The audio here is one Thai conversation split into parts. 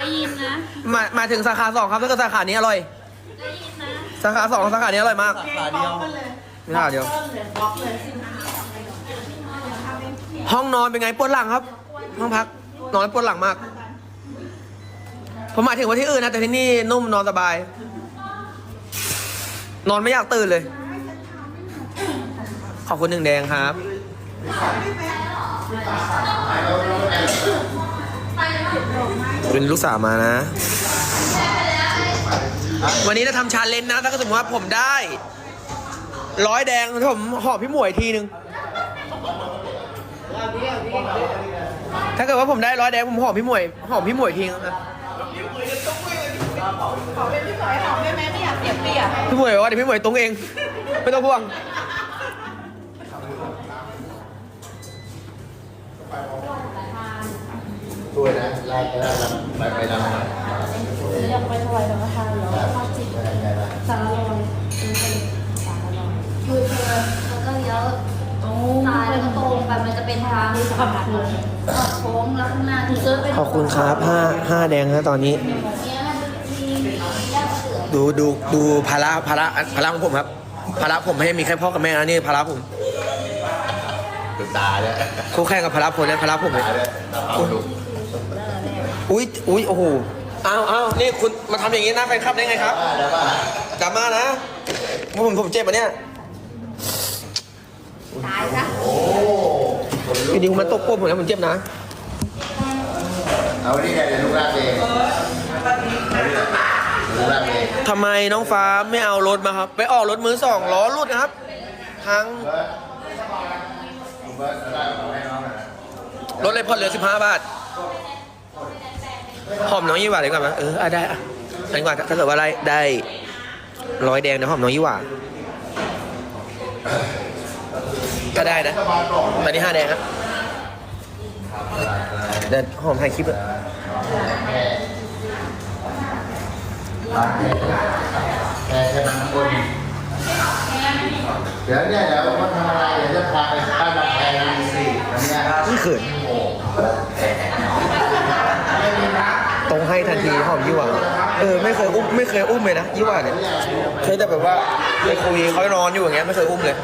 ได้ยินนะมามาถึงสาขาสองครับถ้าเกิดสาขานี้อร่อย ได้ยินนะสาขาสองสาขานี้อร่อยมาก สาขาเดียวสาขาเดียว ห้องนอนเป็นไงปวดหลังครับ ห้องพักนอนแล้วปวดหลังมาก ผมหมายถึงว่าที่อื่นนะ แต่ที่นี่นุ่มนอนสบาย นอนไม่อยากตื่นเลย ขอบคุณหนึ่งแดงครับ เป็นลูกสาวมานะ วันนี้จะทำชาเลนจ์นะ ถ้าเกิดสมมติว่าผมได้ ร้อยแดงผมหอบพี่หมวยทีนึง ถ้าเกิดว่าผมได้ร้อยแดงผมหอมพี่หมวย หอมพี่หมวยทิ้งนะขอเป็นพี่หอยหอมได้ไหมไม่อยากเสียเปรียบพี่หมวยบอกว่าเดี๋ยวพี่หมวยตรงเอง ไม่ต้องห่วง ช่วยนะไล่ไปแล้วไปไปแล้วอยากไปถวายสังฆทานเหรอข้าวจิตสารลอยสารลอยยูเทิร์นแล้วก็เลี้ยวซ้ายแล้วก็ตรงไปมันจะเป็นทางขับโค้งขับโค้งแล้วข้างหน้าคือเซิร์ชไปขอบคุณครับห้าห้าแดงนะตอนนี้เนี้ยมีแยกเสือดูดูดูภาระภาระภาระของผมครับภาระผมไม่ให้มีแค่พ่อกับแม่นะนี่ภาระผมตาเนี่ยคู่แข่งกับภาระผมนะภาระผมเลยตาเนี่ยตาเอาดู อุ้ยอุ้ยโอ้โหอ้าวอ้าวนี่คุณมาทำอย่างนี้หน้าแฟนคลับได้ไงครับว่าแล้วว่าดราม่านะผมผมเจ็บปะเนี่ยตายซะโอ้คนลุอยู่กดีคุณมาตบก้นผมนะผมเจ็บนะ เอานี่ไงเดี๋ยวลูกรักเองลูกรักเองทำไมน้องฟ้าไม่เอารถมาครับ ไปออกรถมือสองล้อรุดนะครับ ทั้งเบิร์ดลุงเบิร์ดได้ของให้น้องหน่อยนะรถเลยผ่อนเหลือสิบห้าบาท หอมน้องยี่หว่าดีกว่าไหมเอออะได้อะอันดีกว่าถ้าเกิดว่าได้ได้ร้อยแดงเดี๋ยวหอมน้องยี่หว่าก็ได้นะตอนนี้ห้าแดงครับเดี๋ยวหอมถ่ายคลิปอะแกจะนั่งบนเดี๋ยวเนี่ยเดี๋ยวมันทำอะไรเดี๋ยวจะพาไปบ้านบางแพนะสิอันเนี้ยไม่เขิน ตรงให้ทันทีหอมยี่หว่าเออไม่เคยอุ้มไม่เคยอุ้มเลยนะยี่หว่าเนี่ยเคยแต่แบบว่าไปคุยเขานอนอยู่อย่างเงี้ยไม่เคยอุ้มเลย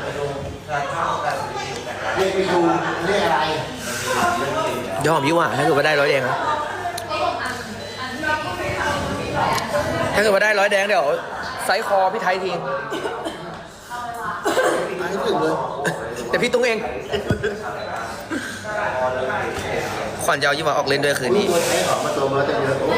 เรียกไปดูเรียกอะไรเดี๋ยวหอมยี่หว่าถ้าเกิดว่าได้ร้อยแดงนะถ้าเกิดว่าได้ร้อยแดงเดี๋ยวไซส์คอพี่ไทยทิ้งอันนี้ถึงเลย แต่พี่ตุ้งเอง ขวัญจะเอายี่หว่าออกเล่นด้วยคืนนี้